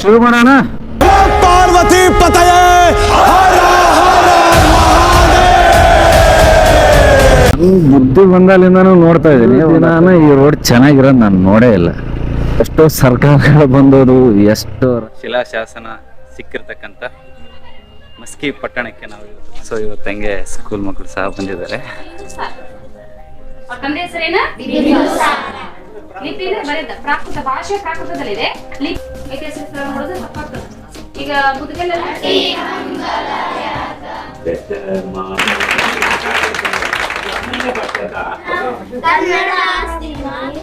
ಶುರು ಮಾಡೋಣ? ಪಾರ್ವತಿ ಪತಯೇ! ಬುದ್ಧಿ ಬಂದಾಲಿಂದನೂ ನೋಡ್ತಾ ಇದ್ದೀನಿ. ನಾನು ಈ ರೋಡ್ ಚೆನ್ನಾಗಿರೋದು ನಾನು ನೋಡೇ ಇಲ್ಲ. ಎಷ್ಟೋ ಸರ್ಕಾರಗಳು ಬಂದೋದು ಎಷ್ಟೋ ಶಿಲಾಶಾಸನ ಸಿಕ್ಕಿರ್ತಕ್ಕಂಥ ಮಸ್ಕಿ ಪಟ್ಟಣಕ್ಕೆ ನಾವು ಸೊ ಇವತ್ತು ಹಂಗೆ ಸ್ಕೂಲ್ ಮಕ್ಕಳು ಸಹ ಬಂದಿದ್ದಾರೆ. ತಂದೆ ಹೆಸರೇನ ಲಿಪಿ ಅಂದ್ರೆ ಬರೆದ ಪ್ರಾಕೃತ ಭಾಷೆ ಪ್ರಾಕೃತದಲ್ಲಿದೆ. ಇದೆ ನೋಡೋದು ತಪ್ಪಾಗ್ತದೆ. ಈಗ ಮುದುಗಲ್ಲ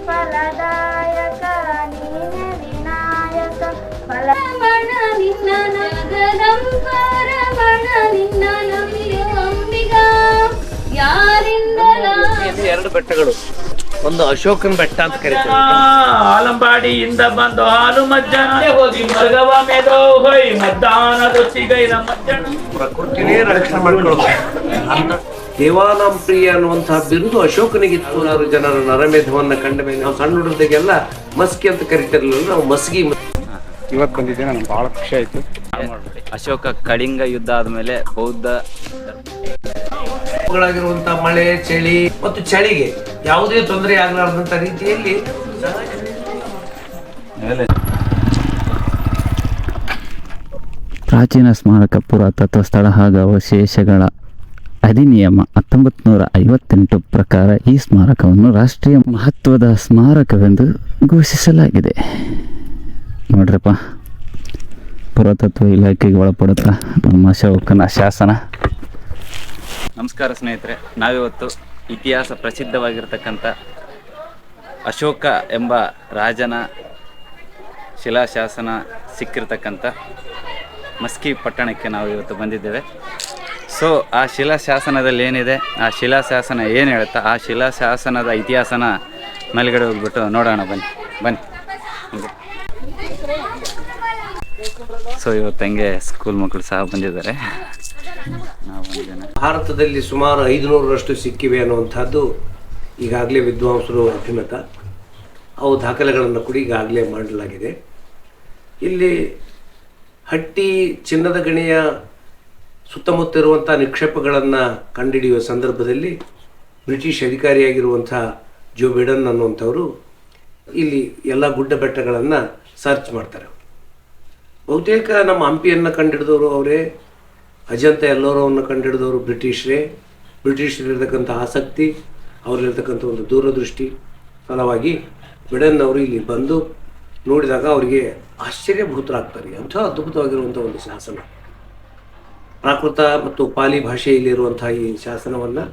ಫಲದಾಯಕ ನೀನೆ ವಿನಾಯಕ ಫಲ ನಿನ್ನ ನಗದಂಬರ ರಮಣ ನಿನ್ನ ನಂಬಿಯೋ ಅಂಬಿಗ ಯಾರಿಂದಲ ಎರಡು ಬೆಟ್ಟಗಳು. ಒಂದು ಅಶೋಕನ ಬೆಟ್ಟ ಅಂತ ಕರೀತಾರೆ ಆಲಂಬಾಡಿಯಿಂದ ಬಂದು ಹಾಲು ಮಜ್ಜನ ಹೋಗಿ ಮರ್ಗವ ಮೇದೋ ಹೋಯ್ ಮಜ್ಜನ ಪ್ರಕೃತಿನೇ ರಕ್ಷಣೆ ಮಾಡ್ಕೊಳ್ಬೇಕು. ದೇವಾನಾಂ ಪ್ರಿಯ ಅನ್ನುವಂತಹ ಬಿರುದು ಅಶೋಕನಿಗಿತ್ತು. ನೂರಾರು ಜನರ ನರಮೇಧವನ್ನ ಕಂಡ ಮೇಲೆ ನಾವು ಸಣ್ಣ ಹುಡುಗರಿಗೆಲ್ಲ ಮಸ್ಕಿ ಅಂತ ಕರಿತಿರ್ಲಿಲ್ಲ ನಾವು ಮಸ್ಗಿ ಇವತ್ತು ಬಂದಿದ್ದೆ ನನಗೆ ಭಾಳ ಖುಷಿ ಆಯಿತು. ಅಶೋಕ ಕಳಿಂಗ ಯುದ್ಧ ಆದಮೇಲೆ ಬೌದ್ಧ ಮಳೆ ಚಳಿ ಮತ್ತು ಚಳಿಗೆ ಯಾವುದೇ ತೊಂದರೆ ಆಗಲಾರದಂತ ರೀತಿಯಲ್ಲಿ ಪ್ರಾಚೀನ ಸ್ಮಾರಕ ಪುರಾತತ್ವ ಸ್ಥಳ ಹಾಗೂ ಅವಶೇಷಗಳ ಅಧಿನಿಯಮ ಹತ್ತೊಂಬತ್ತು ನೂರ ಐವತ್ತೆಂಟು ಪ್ರಕಾರ ಈ ಸ್ಮಾರಕವನ್ನು ರಾಷ್ಟ್ರೀಯ ಮಹತ್ವದ ಸ್ಮಾರಕವೆಂದು ಘೋಷಿಸಲಾಗಿದೆ. ನೋಡ್ರಪ್ಪ ಪುರಾತತ್ವ ಇಲಾಖೆಗೆ ಒಳಪಡುತ್ತಾ ನಮ್ಮ ಶೌಕನ ಶಾಸನ ನಮಸ್ಕಾರ ಸ್ನೇಹಿತರೆ ನಾವಿವತ್ತು ಇತಿಹಾಸ ಪ್ರಸಿದ್ಧವಾಗಿರ್ತಕ್ಕಂಥ ಅಶೋಕ ಎಂಬ ರಾಜನ ಶಿಲಾಶಾಸನ ಸಿಕ್ಕಿರ್ತಕ್ಕಂಥ ಮಸ್ಕಿ ಪಟ್ಟಣಕ್ಕೆ ನಾವು ಇವತ್ತು ಬಂದಿದ್ದೇವೆ. ಸೊ ಆ ಶಿಲಾಶಾಸನದಲ್ಲಿ ಏನಿದೆ? ಆ ಶಿಲಾಶಾಸನ ಏನು ಹೇಳುತ್ತಾ? ಆ ಶಿಲಾಶಾಸನದ ಇತಿಹಾಸನ ಮೇಲ್ಗಡೆ ಹೋಗ್ಬಿಟ್ಟು ನೋಡೋಣ ಬನ್ನಿ. ಬನ್ನಿ. ಸೊ ಇವತ್ತು ಹಂಗೆ ಸ್ಕೂಲ್ ಮಕ್ಕಳು ಸಹ ಬಂದಿದ್ದಾರೆ. ಭಾರತದಲ್ಲಿ ಸುಮಾರು ಐದುನೂರರಷ್ಟು ಸಿಕ್ಕಿವೆ ಅನ್ನುವಂಥದ್ದು ಈಗಾಗಲೇ ವಿದ್ವಾಂಸರು ಅಭಿಮತ ಅವು ದಾಖಲೆಗಳನ್ನು ಕೂಡ ಈಗಾಗಲೇ ಮಾಡಲಾಗಿದೆ. ಇಲ್ಲಿ ಹಟ್ಟಿ ಚಿನ್ನದ ಗಣಿಯ ಸುತ್ತಮುತ್ತ ಇರುವಂಥ ನಿಕ್ಷೇಪಗಳನ್ನು ಕಂಡುಹಿಡಿಯುವ ಸಂದರ್ಭದಲ್ಲಿ ಬ್ರಿಟಿಷ್ ಅಧಿಕಾರಿಯಾಗಿರುವಂಥ ಜೋ ಬಿಡನ್ ಅನ್ನುವಂಥವರು ಇಲ್ಲಿ ಎಲ್ಲ ಗುಡ್ಡ ಬೆಟ್ಟಗಳನ್ನು ಸರ್ಚ್ ಮಾಡ್ತಾರೆ. ಬಹುತೇಕ ನಮ್ಮ ಹಂಪಿಯನ್ನು ಕಂಡಿಡಿದವರು ಅವರೇ ಅಜಂತ ಎಲ್ಲೋರವನ್ನು ಕಂಡಿಡಿದವರು ಬ್ರಿಟಿಷರೇ. ಬ್ರಿಟಿಷರಿರ್ತಕ್ಕಂಥ ಆಸಕ್ತಿ, ಅವರಲ್ಲಿರ್ತಕ್ಕಂಥ ಒಂದು ದೂರದೃಷ್ಟಿ ಫಲವಾಗಿ ಬಿಡನ್ ಅವರು ಇಲ್ಲಿ ಬಂದು ನೋಡಿದಾಗ ಅವರಿಗೆ ಆಶ್ಚರ್ಯಭೂತರಾಗ್ತಾರೆ. ಅಂಥ ಅದ್ಭುತವಾಗಿರುವಂಥ ಒಂದು ಶಾಸನ. ಪ್ರಾಕೃತ ಮತ್ತು ಪಾಲಿ ಭಾಷೆಯಲ್ಲಿರುವಂಥ ಈ ಶಾಸನವನ್ನು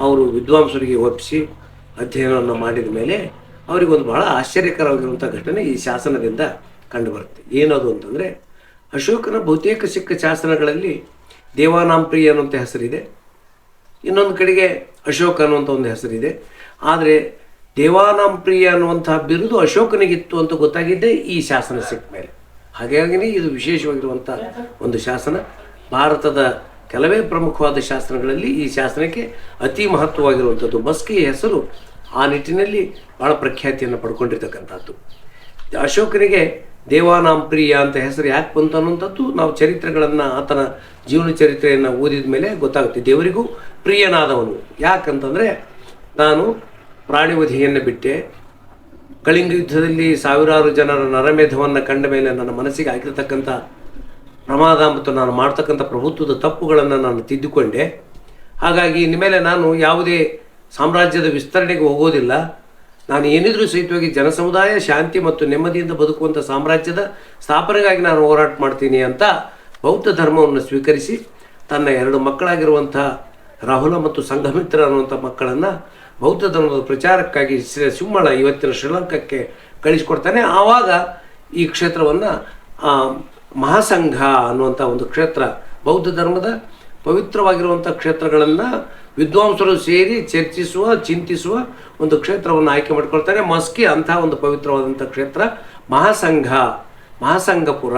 ಅವರು ವಿದ್ವಾಂಸರಿಗೆ ಒಪ್ಪಿಸಿ ಅಧ್ಯಯನವನ್ನು ಮಾಡಿದ ಮೇಲೆ ಅವರಿಗೊಂದು ಬಹಳ ಆಶ್ಚರ್ಯಕರವಾಗಿರುವಂಥ ಘಟನೆ ಈ ಶಾಸನದಿಂದ ಕಂಡುಬರುತ್ತೆ ಏನದು ಅಂತಂದರೆ ಅಶೋಕನ ಬಹುತೇಕ ಸಿಕ್ಕ ಶಾಸನಗಳಲ್ಲಿ ದೇವಾನಾಂಪ್ರಿಯ ಅನ್ನುವಂಥ ಹೆಸರಿದೆ. ಇನ್ನೊಂದು ಕಡೆಗೆ ಅಶೋಕ ಅನ್ನುವಂಥ ಒಂದು ಹೆಸರಿದೆ. ಆದರೆ ದೇವಾನಾಂಪ್ರಿಯ ಅನ್ನುವಂತಹ ಬಿರುದು ಅಶೋಕನಿಗಿತ್ತು ಅಂತ ಗೊತ್ತಾಗಿದ್ದೆ ಈ ಶಾಸನ ಸಿಕ್ಕ ಮೇಲೆ. ಹಾಗಾಗಿ ಇದು ವಿಶೇಷವಾಗಿರುವಂಥ ಒಂದು ಶಾಸನ. ಭಾರತದ ಕೆಲವೇ ಪ್ರಮುಖವಾದ ಶಾಸನಗಳಲ್ಲಿ ಈ ಶಾಸನಕ್ಕೆ ಅತಿ ಮಹತ್ವವಾಗಿರುವಂಥದ್ದು. ಬಸ್ಕಿ ಹೆಸರು ಆ ನಿಟ್ಟಿನಲ್ಲಿ ಬಹಳ ಪ್ರಖ್ಯಾತಿಯನ್ನು ಪಡ್ಕೊಂಡಿರ್ತಕ್ಕಂಥದ್ದು. ಅಶೋಕನಿಗೆ ದೇವಾನಾಂಪ್ರಿಯ ಅಂತ ಹೆಸರು ಯಾಕೆ ಬಂತ ಅನ್ನುವಂಥದ್ದು ನಾವು ಚರಿತ್ರೆಗಳನ್ನು, ಆತನ ಜೀವನ ಚರಿತ್ರೆಯನ್ನು ಓದಿದ ಮೇಲೆ ಗೊತ್ತಾಗುತ್ತೆ. ದೇವರಿಗೂ ಪ್ರಿಯನಾದವನು. ಯಾಕಂತಂದರೆ, ನಾನು ಪ್ರಾಣಿವಧಿಯನ್ನು ಬಿಟ್ಟೆ. ಕಳಿಂಗ ಯುದ್ಧದಲ್ಲಿ ಸಾವಿರಾರು ಜನರ ನರಮೇಧವನ್ನು ಕಂಡ ಮೇಲೆ ನನ್ನ ಮನಸ್ಸಿಗೆ ಆಗಿರತಕ್ಕಂಥ ಪ್ರಮಾದ ಮತ್ತು ನಾನು ಮಾಡ್ತಕ್ಕಂಥ ಪ್ರಭುತ್ವದ ತಪ್ಪುಗಳನ್ನು ನಾನು ತಿದ್ದುಕೊಂಡೆ. ಹಾಗಾಗಿ ಇನ್ಮೇಲೆ ನಾನು ಯಾವುದೇ ಸಾಮ್ರಾಜ್ಯದ ವಿಸ್ತರಣೆಗೆ ಹೋಗೋದಿಲ್ಲ. ನಾನು ಏನಿದ್ರೂ ಸಹಿತವಾಗಿ ಜನಸಮುದಾಯ, ಶಾಂತಿ ಮತ್ತು ನೆಮ್ಮದಿಯಿಂದ ಬದುಕುವಂಥ ಸಾಮ್ರಾಜ್ಯದ ಸ್ಥಾಪನೆಗಾಗಿ ನಾನು ಹೋರಾಟ ಮಾಡ್ತೀನಿ ಅಂತ ಬೌದ್ಧ ಧರ್ಮವನ್ನು ಸ್ವೀಕರಿಸಿ ತನ್ನ ಎರಡು ಮಕ್ಕಳಾಗಿರುವಂಥ ರಾಹುಲ ಮತ್ತು ಸಂಘಮಿತ್ರ ಅನ್ನುವಂಥ ಮಕ್ಕಳನ್ನು ಬೌದ್ಧ ಧರ್ಮದ ಪ್ರಚಾರಕ್ಕಾಗಿ ಸಿಂಹಳ ಇವತ್ತಿನ ಶ್ರೀಲಂಕಾಕ್ಕೆ ಕಳಿಸಿಕೊಡ್ತಾನೆ. ಆವಾಗ ಈ ಕ್ಷೇತ್ರವನ್ನು ಮಹಾಸಂಘ ಅನ್ನುವಂಥ ಒಂದು ಕ್ಷೇತ್ರ ಬೌದ್ಧ ಧರ್ಮದ ಪವಿತ್ರವಾಗಿರುವಂಥ ಕ್ಷೇತ್ರಗಳನ್ನು ವಿದ್ವಾಂಸರು ಸೇರಿ ಚರ್ಚಿಸುವ, ಚಿಂತಿಸುವ ಒಂದು ಕ್ಷೇತ್ರವನ್ನು ಆಯ್ಕೆ ಮಾಡಿಕೊಳ್ತಾರೆ. ಮಸ್ಕಿ ಅಂತಹ ಒಂದು ಪವಿತ್ರವಾದಂಥ ಕ್ಷೇತ್ರ. ಮಹಾಸಂಘ, ಮಹಾಸಂಘಪುರ,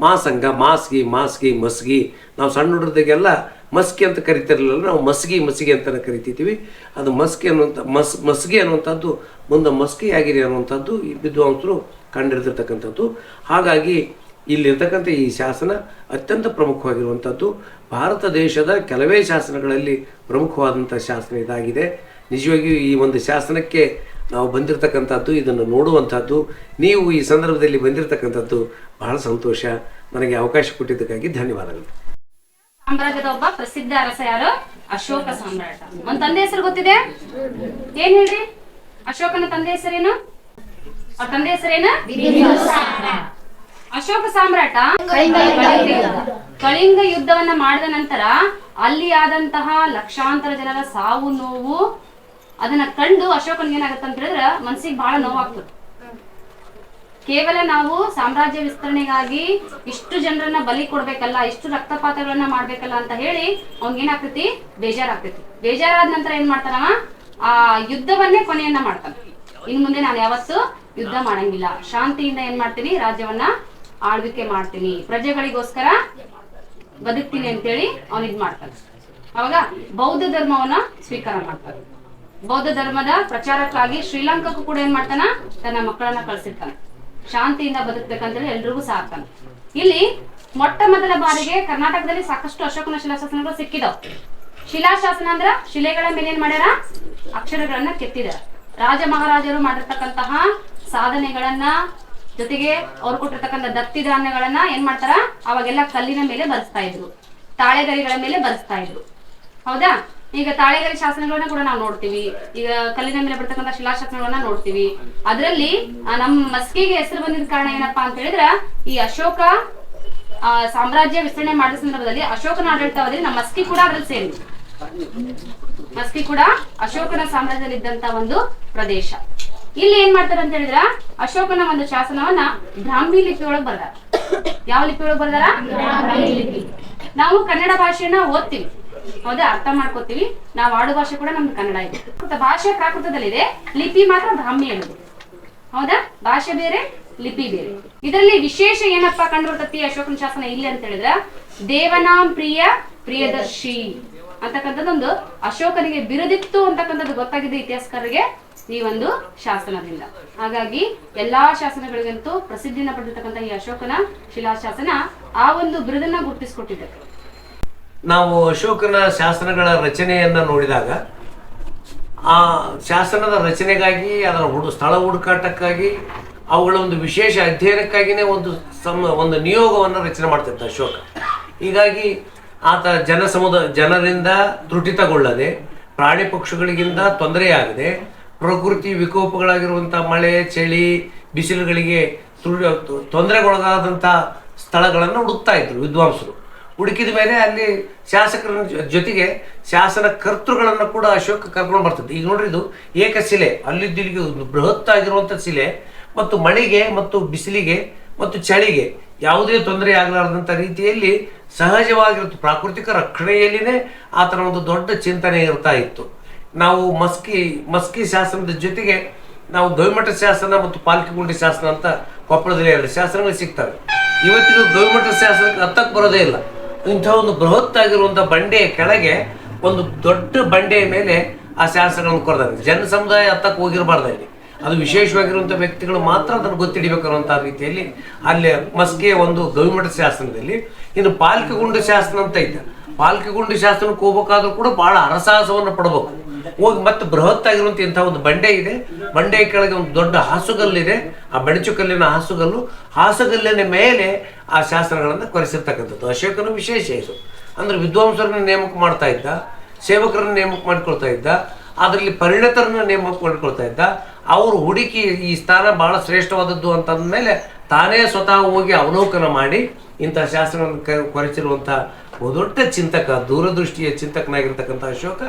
ಮಹಾಸಂಘ, ಮಾಸ್ಗಿ ಮಾಸ್ಗಿ, ಮಸ್ಗಿ. ನಾವು ಸಣ್ಣ ಹುಡುಗರಿಗೆಲ್ಲ ಮಸ್ಕಿ ಅಂತ ಕರಿತಿರಲಿಲ್ಲ ನಾವು ಮಸ್ಗಿ ಮಸ್ಗಿ ಅಂತ ಕರಿತಿದ್ದೀವಿ ಅದು ಮಸ್ಕಿ ಅನ್ನುವಂಥ, ಮಸ್, ಮಸ್ಗಿ ಅನ್ನುವಂಥದ್ದು, ಮುಂದೆ ಮಸ್ಕಿ ಆಗಿದೆ ಅನ್ನುವಂಥದ್ದು ಈ ವಿದ್ವಾಂಸರು ಕಂಡಿರ್ತಿರ್ತಕ್ಕಂಥದ್ದು ಹಾಗಾಗಿ ಇಲ್ಲಿರ್ತಕ್ಕಂಥ ಈ ಶಾಸನ ಅತ್ಯಂತ ಪ್ರಮುಖವಾಗಿರುವಂಥದ್ದು. ಭಾರತ ದೇಶದ ಕೆಲವೇ ಶಾಸನಗಳಲ್ಲಿ ಪ್ರಮುಖವಾದಂಥ ಶಾಸನ ಇದಾಗಿದೆ. ನಿಜವಾಗಿಯೂ ಈ ಒಂದು ಶಾಸನಕ್ಕೆ ನಾವು ಬಂದಿರತಕ್ಕಂಥದ್ದು ಇದನ್ನು ನೋಡುವಂಥದ್ದು ನೀವು ಈ ಸಂದರ್ಭದಲ್ಲಿ ಬಂದಿರತಕ್ಕಂಥದ್ದು ಬಹಳ ಸಂತೋಷ. ನನಗೆ ಅವಕಾಶ ಕೊಟ್ಟಿದ್ದಕ್ಕಾಗಿ ಧನ್ಯವಾದಗಳು. ಸಾಮ್ರಾಜ್ಯದ ಒಬ್ಬ ಪ್ರಸಿದ್ಧ ಅರಸ ಯಾರು? ಅಶೋಕ ಸಾಮ್ರಾಟ. ಒಂದ್ ತಂದೆ ಹೆಸರು ಗೊತ್ತಿದೆ? ಏನ್ ಹೇಳ್ರಿ? ಅಶೋಕನ ತಂದೆ ಹೆಸರೇನು? ಅವ್ರ ತಂದೆ ಹೆಸರೇನು? ಅಶೋಕ ಸಾಮ್ರಾಟ ಕಳಿಂಗ ಯುದ್ಧ. ಕಳಿಂಗ ಯುದ್ಧವನ್ನ ಮಾಡಿದ ನಂತರ ಅಲ್ಲಿ ಆದಂತಹ ಲಕ್ಷಾಂತರ ಜನರ ಸಾವು ನೋವು ಅದನ್ನ ಕಂಡು ಅಶೋಕನ್ಗೆ ಏನಾಗತ್ತೆ ಅಂತ ಹೇಳಿದ್ರೆ ಮನ್ಸಿಗೆ ಬಹಳ ನೋವಾಗ್ತದೆ. ಕೇವಲ ನಾವು ಸಾಮ್ರಾಜ್ಯ ವಿಸ್ತರಣೆಗಾಗಿ ಇಷ್ಟು ಜನರನ್ನ ಬಲಿ ಕೊಡ್ಬೇಕಲ್ಲ ಇಷ್ಟು ರಕ್ತಪಾತಗಳನ್ನ ಮಾಡ್ಬೇಕಲ್ಲ ಅಂತ ಹೇಳಿ ಏನಾಗ್ತೈತಿ? ಬೇಜಾರಾಗ್ತೈತಿ. ಬೇಜಾರಾದ ನಂತರ ಏನ್ ಮಾಡ್ತಾನವ? ಆ ಯುದ್ಧವನ್ನೇ ಕೊನೆಯನ್ನ ಮಾಡ್ತಾನೆ. ಇನ್ ಮುಂದೆ ನಾನು ಯಾವತ್ತು ಯುದ್ಧ ಮಾಡಂಗಿಲ್ಲ. ಶಾಂತಿಯಿಂದ ಏನ್ ಮಾಡ್ತೀನಿ? ರಾಜ್ಯವನ್ನ ಆಳ್ವಿಕೆ ಮಾಡ್ತೀನಿ. ಪ್ರಜೆಗಳಿಗೋಸ್ಕರ ಬದುಕ್ತೀನಿ ಅಂತೇಳಿ ಅವನ್ ಇದ್ ಮಾಡ್ತಾನೆ. ಅವಾಗ ಬೌದ್ಧ ಧರ್ಮವನ್ನ ಸ್ವೀಕಾರ ಮಾಡ್ತಾನೆ. ಬೌದ್ಧ ಧರ್ಮದ ಪ್ರಚಾರಕ್ಕಾಗಿ ಶ್ರೀಲಂಕಾಕ್ಕೂ ಕೂಡ ಏನ್ ಮಾಡ್ತಾನ? ತನ್ನ ಮಕ್ಕಳನ್ನ ಕಳ್ಸಿರ್ತಾನೆ. ಶಾಂತಿಯಿಂದ ಬದುಕ್ಬೇಕಂತೇಳಿ ಎಲ್ರಿಗೂ ಸಾಕ್ತಾನೆ. ಇಲ್ಲಿ ಮೊಟ್ಟ ಮೊದಲ ಬಾರಿಗೆ ಕರ್ನಾಟಕದಲ್ಲಿ ಸಾಕಷ್ಟು ಅಶೋಕನ ಶಿಲಾಶಾಸನಗಳು ಸಿಕ್ಕಿದವು. ಶಿಲಾಶಾಸನ ಅಂದ್ರ ಶಿಲೆಗಳ ಮೇಲೆ ಏನ್ ಮಾಡ್ಯಾರ? ಅಕ್ಷರಗಳನ್ನ ಕೆತ್ತಿದಾರ. ರಾಜ ಮಹಾರಾಜರು ಮಾಡಿರ್ತಕ್ಕಂತಹ ಸಾಧನೆಗಳನ್ನ ಜೊತೆಗೆ ಅವ್ರು ಕೊಟ್ಟಿರ್ತಕ್ಕಂಥ ದತ್ತಿ ಧಾನ್ಯಗಳನ್ನ ಏನ್ ಮಾಡ್ತಾರ? ಅವಾಗೆಲ್ಲ ಕಲ್ಲಿನ ಮೇಲೆ ಬರ್ಸ್ತಾ ಇದ್ರು. ತಾಳೆಗರಿಗಳ ಮೇಲೆ ಬರ್ಸ್ತಾ ಇದ್ರು. ಹೌದಾ? ಈಗ ತಾಳೆಗರಿ ಶಾಸನಗಳನ್ನ ಕೂಡ ನಾವು ನೋಡ್ತೀವಿ. ಈಗ ಕಲ್ಲಿನ ಮೇಲೆ ಬರ್ತಕ್ಕಂಥ ಶಿಲಾಶಾಸನಗಳನ್ನ ನೋಡ್ತೀವಿ. ಅದರಲ್ಲಿ ನಮ್ಮ ಮಸ್ಕಿಗೆ ಹೆಸರು ಬಂದಿದ ಕಾರಣ ಏನಪ್ಪಾ ಅಂತ ಹೇಳಿದ್ರ, ಈ ಅಶೋಕ ಸಾಮ್ರಾಜ್ಯ ವಿಸ್ತರಣೆ ಮಾಡಿದ ಸಂದರ್ಭದಲ್ಲಿ ಅಶೋಕನ ಆಡಳಿತಾವಧಿಯಲ್ಲಿ ನಮ್ಮ ಮಸ್ಕಿ ಕೂಡ ಅದ್ರಲ್ಲಿ ಸೇರಿ ಮಸ್ಕಿ ಕೂಡ ಅಶೋಕನ ಸಾಮ್ರಾಜ್ಯದಲ್ಲಿ ಇದ್ದಂತ ಒಂದು ಪ್ರದೇಶ. ಇಲ್ಲಿ ಏನ್ ಮಾಡ್ತಾರ ಅಂತ ಹೇಳಿದ್ರ? ಅಶೋಕನ ಒಂದು ಶಾಸನವನ್ನ ಬ್ರಾಹ್ಮಿ ಲಿಪಿಯೊಳಗ್ ಬರ್ದಾರ. ಯಾವ ಲಿಪಿಯೊಳಗ್ ಬರ್ದಾರ? ಲಿಪಿ. ನಾವು ಕನ್ನಡ ಭಾಷೆಯನ್ನ ಓದ್ತೀವಿ. ಹೌದಾ? ಅರ್ಥ ಮಾಡ್ಕೋತೀವಿ. ನಾವು ಆಡು ಭಾಷೆ ಕೂಡ ನಮ್ದು ಕನ್ನಡ ಇದೆ. ಭಾಷೆ ಪ್ರಾಕೃತದಲ್ಲಿದೆ. ಲಿಪಿ ಮಾತ್ರ ಬ್ರಾಹ್ಮಿ ಅನ್ನೋದು. ಹೌದಾ? ಭಾಷೆ ಬೇರೆ, ಲಿಪಿ ಬೇರೆ. ಇದರಲ್ಲಿ ವಿಶೇಷ ಏನಪ್ಪಾ ಕಂಡು ಬರ್ತತಿ ಅಶೋಕನ ಶಾಸನ ಇಲ್ಲಿ ಅಂತ ಹೇಳಿದ್ರ? ದೇವನಾಂ ಪ್ರಿಯ ಪ್ರಿಯದರ್ಶಿ ಅಂತಕ್ಕಂಥದ್ದೊಂದು ಅಶೋಕನಿಗೆ ಬಿರುದಿತ್ತು ಅಂತಕ್ಕಂಥದ್ದು ಗೊತ್ತಾಗಿದೆ ಇತಿಹಾಸಕಾರರಿಗೆ. ಈ ಒಂದು ಶಾಸನದಿಂದ. ಹಾಗಾಗಿ ಎಲ್ಲಾ ಶಾಸನಗಳಿಗಂತೂ ಪ್ರಸಿದ್ಧಿಯನ್ನು ಪಡೆದಿರ್ತಕ್ಕಂಥ ಈ ಅಶೋಕನ ಶಿಲಾಶಾಸನ ಆ ಒಂದು ಬಿರುದನ್ನ ಗುರುತಿಸಿಕೊಟ್ಟಿದೆ. ನಾವು ಅಶೋಕನ ಶಾಸನಗಳ ರಚನೆಯನ್ನ ನೋಡಿದಾಗ, ಆ ಶಾಸನದ ರಚನೆಗಾಗಿ, ಅದರ ಹುಡು, ಸ್ಥಳ ಹುಡುಕಾಟಕ್ಕಾಗಿ ಅವುಗಳ ಒಂದು ವಿಶೇಷ ಅಧ್ಯಯನಕ್ಕಾಗಿನೇ ಒಂದು ಸಮ, ಒಂದು ನಿಯೋಗವನ್ನು ರಚನೆ ಮಾಡ್ತಿತ್ತು ಅಶೋಕ. ಹೀಗಾಗಿ ಆತ ಜನ ಸಮುದಾಯ ಜನರಿಂದ ತ್ರುಟಿತಗೊಳ್ಳದೆ, ಪ್ರಾಣಿ ಪಕ್ಷಿಗಳಿಗಿಂತ ತೊಂದರೆಯಾಗದೆ ಪ್ರಕೃತಿ ವಿಕೋಪಗಳಾಗಿರುವಂಥ ಮಳೆ, ಚಳಿ, ಬಿಸಿಲುಗಳಿಗೆ ತು- ತೊಂದರೆಗೊಳಗಾದಂಥ ಸ್ಥಳಗಳನ್ನು ಹುಡುಕ್ತಾ ಇದ್ರು ವಿದ್ವಾಂಸರು. ಹುಡುಕಿದ ಮೇಲೆ ಅಲ್ಲಿ ಶಾಸಕರ ಜೊತೆಗೆ ಶಾಸನ ಕರ್ತೃಗಳನ್ನು ಕೂಡ ಅಶೋಕ ಕರ್ಕೊಂಡು ಬರ್ತದೆ. ಈಗ ನೋಡ್ರಿ ಇದು ಏಕಶಿಲೆ ಅಲ್ಲಿದ್ದಿಲ್ಲಿಗೆ ಒಂದು ಬೃಹತ್ ಆಗಿರುವಂಥ ಶಿಲೆ ಮತ್ತು ಮಳೆಗೆ ಮತ್ತು ಬಿಸಿಲಿಗೆ ಮತ್ತು ಚಳಿಗೆ ಯಾವುದೇ ತೊಂದರೆ ಆಗಲಾರದಂಥ ರೀತಿಯಲ್ಲಿ ಸಹಜವಾಗಿರುತ್ತೆ. ಪ್ರಾಕೃತಿಕ ರಕ್ಷಣೆಯಲ್ಲಿನೇ ಆತನ ಒಂದು ದೊಡ್ಡ ಚಿಂತನೆ ಇರ್ತಾ ಇತ್ತು. ನಾವು ಮಸ್ಕಿ ಮಸ್ಕಿ ಶಾಸನದ ಜೊತೆಗೆ ನಾವು ದೈವಮಠ ಶಾಸನ ಮತ್ತು ಪಾಲ್ಕಿಗುಂಡಿ ಶಾಸನ ಅಂತ ಕೊಪ್ಪಳದಲ್ಲಿ ಎರಡು ಶಾಸನಗಳು ಸಿಗ್ತವೆ. ಇವತ್ತಿಗೂ ದೈವಮಠ ಶಾಸನಕ್ಕೆ ಹತ್ತಕ್ಕೆ ಬರೋದೇ ಇಲ್ಲ. ಇಂಥ ಒಂದು ಬೃಹತ್ ಆಗಿರುವಂಥ ಬಂಡೆಯ ಕೆಳಗೆ ಒಂದು ದೊಡ್ಡ ಬಂಡೆಯ ಮೇಲೆ ಆ ಶಾಸನಗಳನ್ನು ಕೊಡ್ತಾರೆ. ಜನ ಸಮುದಾಯ ಹತ್ತಕ್ಕೆ ಹೋಗಿರಬಾರ್ದು ಅಲ್ಲಿ. ಅದು ವಿಶೇಷವಾಗಿರುವಂಥ ವ್ಯಕ್ತಿಗಳು ಮಾತ್ರ ಅದನ್ನು ಗೊತ್ತಿಡಬೇಕನ್ನುವಂಥ ರೀತಿಯಲ್ಲಿ ಅಲ್ಲಿ ಮಸ್ಕೆಯ ಒಂದು ಗವಿಮಠ ಶಾಸನದಲ್ಲಿ ಇನ್ನು ಪಾಲ್ಕಿಗುಂಡ ಶಾಸನ ಅಂತ ಐತೆ. ಪಾಲ್ಕಿಗುಂಡಿ ಶಾಸ್ತ್ರನ ಹೋಗ್ಬೇಕಾದ್ರೂ ಕೂಡ ಬಹಳ ಅರಸಾಹಸವನ್ನು ಪಡಬೇಕು. ಹೋಗಿ ಮತ್ತೆ ಬೃಹತ್ ಆಗಿರುವಂತ ಇಂಥ ಒಂದು ಬಂಡೆ ಇದೆ. ಬಂಡೆ ಕೆಳಗೆ ಒಂದು ದೊಡ್ಡ ಹಾಸುಗಲ್ಲಿದೆ. ಆ ಬೆಣಚು ಕಲ್ಲಿನ ಹಾಸುಗಲ್ಲು. ಹಾಸುಗಲ್ಲಿನ ಮೇಲೆ ಆ ಶಾಸ್ತ್ರಗಳನ್ನು ಕೊರೆಸಿರ್ತಕ್ಕಂಥದ್ದು. ಅಶೋಕನ ವಿಶೇಷ ಇದು. ಅಂದ್ರೆ ವಿದ್ವಾಂಸರನ್ನ ನೇಮಕ ಮಾಡ್ತಾ ಇದ್ದ, ಸೇವಕರನ್ನ ನೇಮಕ ಮಾಡ್ಕೊಳ್ತಾ ಇದ್ದ, ಅದರಲ್ಲಿ ಪರಿಣತರನ್ನ ನೇಮಕ ಮಾಡ್ಕೊಳ್ತಾ ಇದ್ದ. ಅವರು ಹುಡುಕಿ ಈ ಸ್ಥಾನ ಬಹಳ ಶ್ರೇಷ್ಠವಾದದ್ದು ಅಂತಂದ್ಮೇಲೆ ತಾನೇ ಸ್ವತಃ ಹೋಗಿ ಅವಲೋಕನ ಮಾಡಿ ಇಂಥ ಶಾಸ್ತ್ರಗಳನ್ನು ಕೊರೆಸಿರುವಂಥ ದೊಡ್ಡ ಚಿಂತಕ ದೂರದೃಷ್ಟಿಯ ಚಿಂತಕನಾಗಿರ್ತಕ್ಕಂಥ ಅಶೋಕ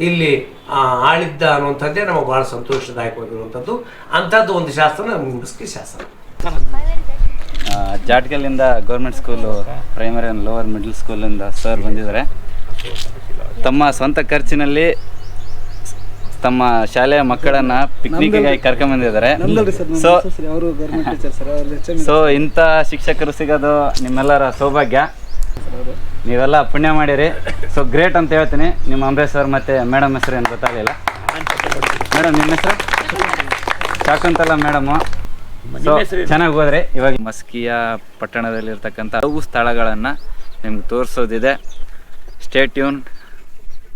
ಇಲ್ಲಿ ಆ, ಆಳಿದ್ದ ಅನ್ನುವಂಥದ್ದೇ ನಮಗೆ ಭಾಳ ಸಂತೋಷದಾಯಕವಾಗಿರುವಂಥದ್ದು. ಅಂಥದ್ದು ಒಂದು ಶಾಸ್ತ್ರ ಮಿಂಬಸ್ಕಿ ಶಾಸ್ತ್ರ. ಜಾಟ್ಗಲ್ಲಿಂದ government school primary and lower middle ಸ್ಕೂಲಿಂದ ಸರ್ ಬಂದಿದ್ದಾರೆ. ತಮ್ಮ ಸ್ವಂತ ಖರ್ಚಿನಲ್ಲಿ ತಮ್ಮ ಶಾಲೆಯ ಮಕ್ಕಳನ್ನ ಪಿಕ್ನಿಕ್ಗಾಗಿ ಕರ್ಕೊಂಬಂದಿದ್ದಾರೆ ಸೊ ಅವರು ಗೌರ್ಮೆಂಟ್ ಟೀಚರ್ ಸರ್ ಅವ್ರ ಎಚ್ ಎಂ ಸೊ ಇಂಥ ಶಿಕ್ಷಕರು ಸಿಗೋದು ನಿಮ್ಮೆಲ್ಲರ ಸೌಭಾಗ್ಯ. ನೀವೆಲ್ಲ ಪುಣ್ಯ ಮಾಡಿರಿ. ಸೊ ಗ್ರೇಟ್ ಅಂತ ಹೇಳ್ತೀನಿ. ನಿಮ್ಮ ಅಂಬೇಶ್ ಸರ್ ಮತ್ತು ಮೇಡಮ್ ಹೆಸರು ಏನು ಗೊತ್ತಾಗಲಿಲ್ಲ. ಮೇಡಮ್, ನಿಮ್ಮ ಹೆಸರು? ಶಾಕುಂತಲ ಮೇಡಮು. ಚೆನ್ನಾಗಿ ಹೋದ್ರೆ. ಇವಾಗ ಮಸ್ಕಿಯ ಪಟ್ಟಣದಲ್ಲಿ ಇರ್ತಕ್ಕಂಥ ಹಲವು ಸ್ಥಳಗಳನ್ನು ನಿಮ್ಗೆ ತೋರಿಸೋದಿದೆ. ಸ್ಟೇ ಟ್ಯೂನ್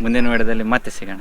ಮುಂದಿನ ವೇಳೆದಲ್ಲಿ ಮತ್ತೆ ಸಿಗೋಣ.